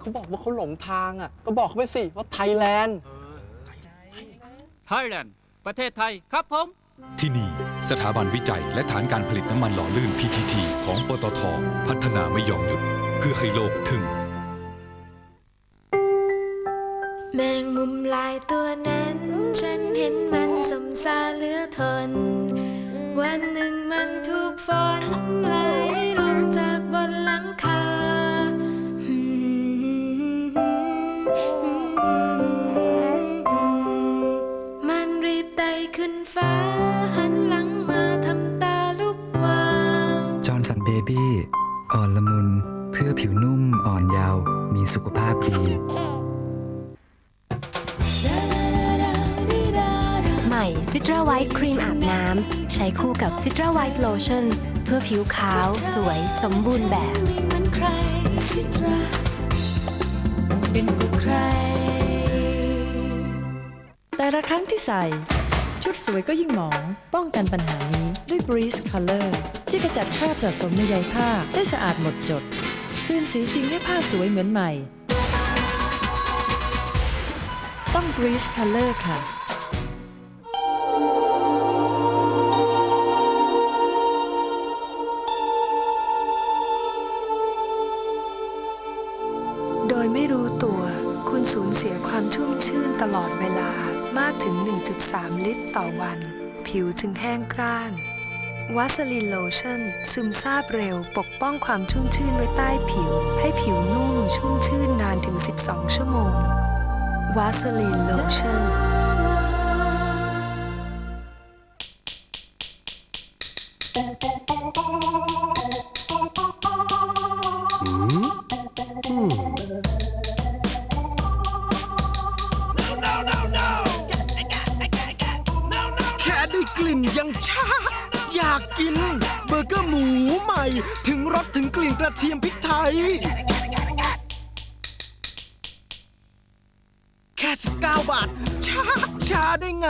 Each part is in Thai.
เขาบอกว่าเขาหลงทางอะ ก็บอกเขาไปสิว่าไทยแลนด์ ไทยแลนด์ประเทศไทยครับผม ที่นี่ สถาบันวิจัยและฐานการผลิตน้ำมันหล่อลื่น PTT ของปตท พัฒนาไม่ยอมหยุด เพื่อให้โลกถึง แมงมุมลายตัวนั้น ฉันเห็นมันสมซาเหลือทน วันหนึ่งมันถูกฝนไหล ซิตราไวท์ครีมอาบน้ำ ใช้คู่กับซิตราไวท์โลชั่น เพื่อผิวขาว สวย สมบูรณ์แบบ แต่ละครั้งที่ใส่ ชุดสวยก็ยิ่งหมอง ป้องกันปัญหานี้ด้วย Breeze Color ที่ขจัดคราบสะสมในใยผ้าได้สะอาดหมดจด คืนสีจริงให้ผ้าสวยเหมือนใหม่ ต้อง Breeze Color ค่ะ คุณสูญเสียความชุ่มชื่นตลอดเวลามากถึง 1.3 ลิตรต่อวัน ผิวจึงแห้งกร้านวาสลินโลชั่น ซึมซาบเร็วปกป้องความชุ่มชื่นไว้ใต้ผิว ให้ผิวนุ่มชุ่มชื่นนานถึง 12 ชั่วโมงวาสลินโลชั่นแลิ่นยังชาอยากกิน เบอร์เกอร์หมูใหม่ ถึงรสถึงกลิ่นกระเทียมพริกไทย แค่ 19 บาทชาชาได้ไง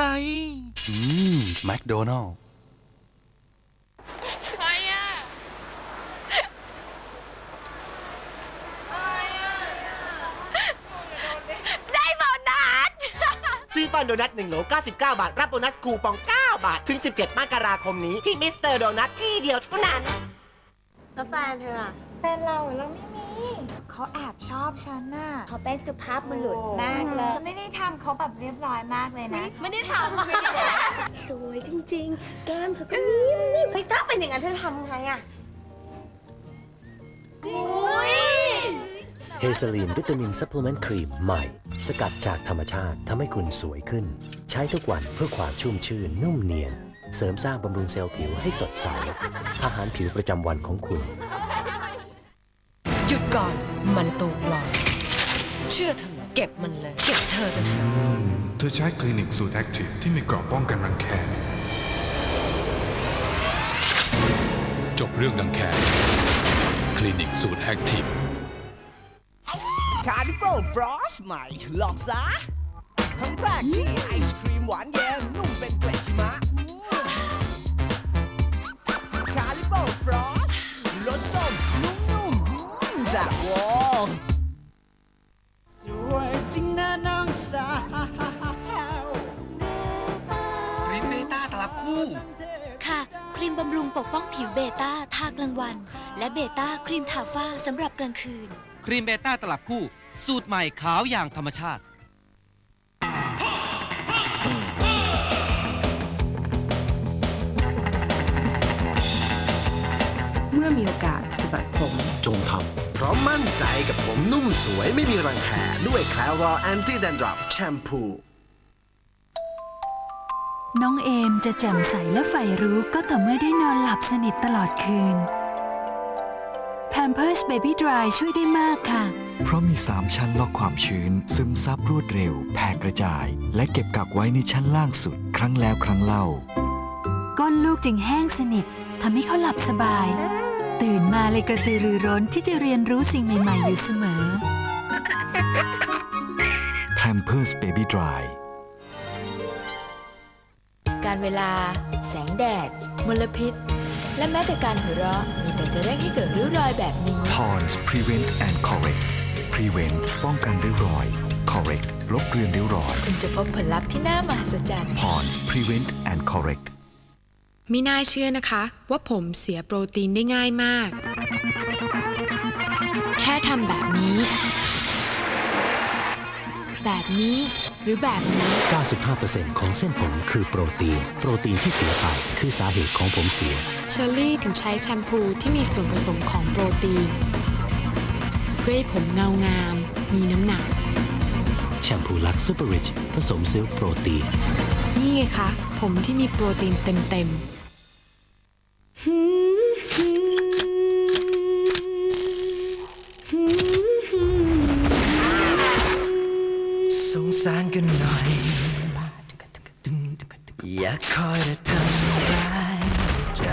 อืมแมคโดนัลได้โบนัส ซื้อฟันโดนัท1โหล99 บาท รับโบนัสคูปอง9 บาท ถึง 17 มกราคมนี้ที่มิสเตอร์โดนัทที่เดียวเท่านั้น แล้วแฟนเธออะแฟนเราเราไม่มี เขาแอบชอบฉันน่ะเขาเป็นสุภาพบุรุษมากเลยเธอไม่ได้ทำเขาแบบเรียบร้อยมากเลยนะ ไม่ได้ทำไม่ได้สวยจริงๆ แก้มเธอก็นิ่มนิ่มไม่ถ้าเป็นอย่างนั้นเธอทำไงอะอุ้ย เฮซาลีนวิตามินซัพพลีเมนต์ครีมใหม่ สกัดจากธรรมชาติทำให้คุณสวยขึ้น ใช้ทุกวันเพื่อความชุ่มชื่นนุ่มเนียน เสริมสร้างบำรุงเซลล์ผิวให้สดใส อาหารผิวประจำวันของคุณ หยุดก่อนมันตัวปลอมเชื่อเถอะนะเก็บมันเลย เก็บเธอต่างหากเธอใช้คลินิกสูตรแอคทีฟที่มีเกราะป้องกันรังแค จบเรื่องดังแคคลินิกสูตรแอคทีฟ คาร์ดิโฟฟรอสใหม่ลองซะครั้งแรกที่ไอศครีมหวานเย็นนุ่มเป็นเกล็ดหิมะคาร์ดิโฟฟรอสรสส้มนุ่มๆอืมจากวอลสวยจริงนะน้องสาวครีมเบต้าตลับคู่ ค่ะ ครีมบำรุงปกป้องผิวเบต้าทากลางวัน และเบต้าครีมทาฝ้าสำหรับกลางคืน ครีมเบต้าตลับคู่ สูตรใหม่ขาวอย่างธรรมชาติ เมื่อมีโอกาสสะบัดผม จงทำเพราะมั่นใจกับผมนุ่มสวยไม่มีรังแคด้วยแคลรอแอนตี้แดนดรับแชมพูน้องเอมจะแจ่มใสและใฝ่รู้ก็ต่อเมื่อได้นอนหลับสนิทตลอดคืน Pampers Baby Dry ช่วยได้มากค่ะ เพราะมี 3 ชั้นล็อกความชื้น ซึมซับรวดเร็ว แผ่กระจาย และเก็บกักไว้ในชั้นล่างสุด ครั้งแล้วครั้งเล่า ก้นลูกจึงแห้งสนิททำให้เขาหลับสบาย ตื่นมาเลยกระตือรือร้นที่จะเรียนรู้สิ่งใหม่ ๆ อยู่เสมอ Pampers Baby Dry การเวลา แสงแดด มลพิษ และแม้แต่การหัวเราะมีแต่จะเร่งให้เกิดริ้วรอยแบบนี้ Pond's Prevent and Correct Prevent ป้องกันริ้วรอย Correct ลบเลือนริ้วรอย คุณจะพบผลลัพธ์ที่น่ามหัศจรรย์ Pond's Prevent and Correct ไม่น่าเชื่อนะคะ ว่าผมเสียโปรตีนได้ง่ายมาก แค่ทำแบบนี้ แบบนี้ หรือแบบนี้ 95%ของเส้นผมคือโปรตีน โปรตีนที่เสียไปคือสาเหตุของผมเสีย เชอร์รี่ถึงใช้แชมพูที่มีส่วนผสมของโปรตีน เพื่อให้ผมเงางาม มีน้ำหนัก แชมพูลักซูเปอร์ริชผสมซิลค์โปรตีน นี่ไงคะ ผมที่มีโปรตีนเต็มสง สารกันหน่อย อย่าคอยจะทำร้ายใจ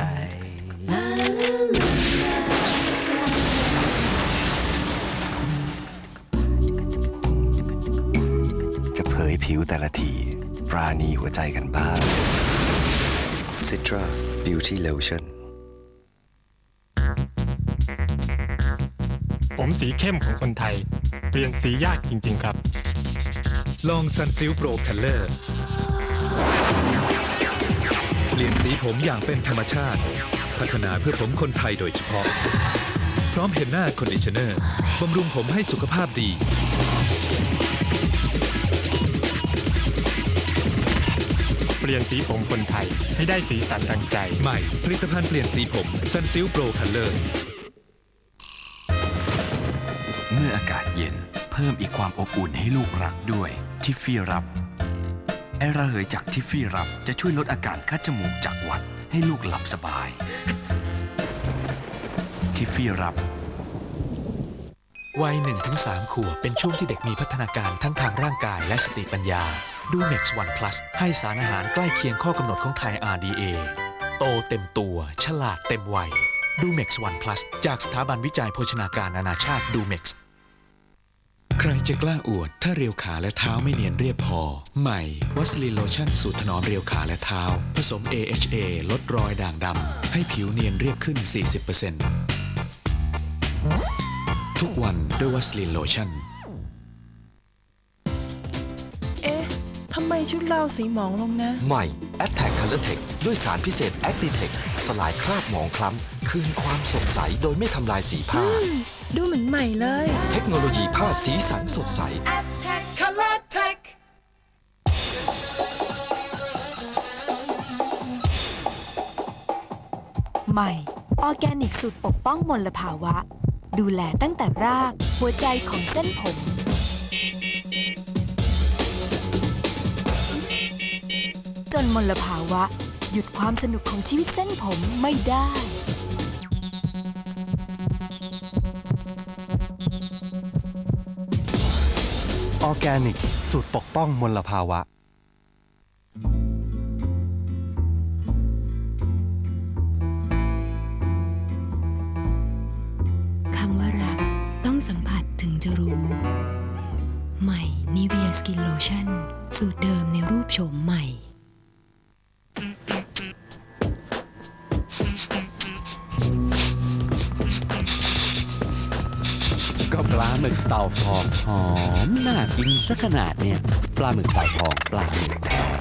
จะเผยผิวแต่ละที ปราณีหัวใจกันบ้าง Citra Beauty Lotion ผมสีเข้มของคนไทย เปลี่ยนสียากจริง ๆ ครับ ลอง Sunsilk Pro Color เปลี่ยนสีผมอย่างเป็นธรรมชาติ พัฒนาเพื่อผมคนไทยโดยเฉพาะ พร้อมเฮนน่าคอนดิชเนอร์บำรุงผมให้สุขภาพดี เปลี่ยนสีผมคนไทยให้ได้สีสันดังใจ ใหม่ผลิตภัณฑ์เปลี่ยนสีผม Sunsilk Pro Color เมื่ออากาศเย็นเพิ่มอีกความอบอุ่นให้ลูกรักด้วยทิฟฟี่รับไอระเหยจากทิฟฟี่รับจะช่วยลดอาการคัดจมูกจากหวัดให้ลูกหลับสบาย ทิฟฟี่รับวัย1-3 ขวบเป็นช่วงที่เด็กมีพัฒนาการทั้งทางร่างกายและสติปัญญา ดู Next One Plus ให้สารอาหารใกล้เคียงข้อกำหนดของไทย RDA โตเต็มตัว ฉลาดเต็มวัย ดู Next One Plus จากสถาบันวิจัยโภชนาการนานาชาติดู Next ใครจะกล้าอวด ถ้าเรียวขาและเท้าไม่เนียนเรียบพอ ใหม่วัสลีนโลชั่นสูตรถนอมเรียวขาและเท้า ผสม AHA ลดรอยด่างดำ ให้ผิวเนียนเรียบขึ้น 40%ทุกวันด้วยวัสลีนโลชั่น เอ๊ะ ทำไมชุดเราสีหมองลงนะ ใหม่ a t t a c Color Tech ด้วยสารพิเศษ Actitech สลายคราบหมองคล้ำ คืนความสดใสโดยไม่ทำลายสีผ้า ดูเหมือนใหม่เลย เทคโนโลยีผ้าสีสันสดใส Color Tech ใหม่ ออร์แกนิกสูตรปกป้องมลภาวะ ดูแลตั้งแต่ราก หัวใจของเส้นผม จนมลภาวะ หยุดความสนุกของชีวิตเส้นผมไม่ได้ ออร์แกนิก สูตรปกป้องมลภาวะ คำว่ารักต้องสัมผัสถึงจะรู้ ใหม่ Nivea Skin Lotion สูตรเดิมในรูปโฉมใหม่ ลาหมึกเต่าทองหอมน่ากินสักขนาดเนี่ย ปลาหมึกเต่าทองปลาหมึกแท้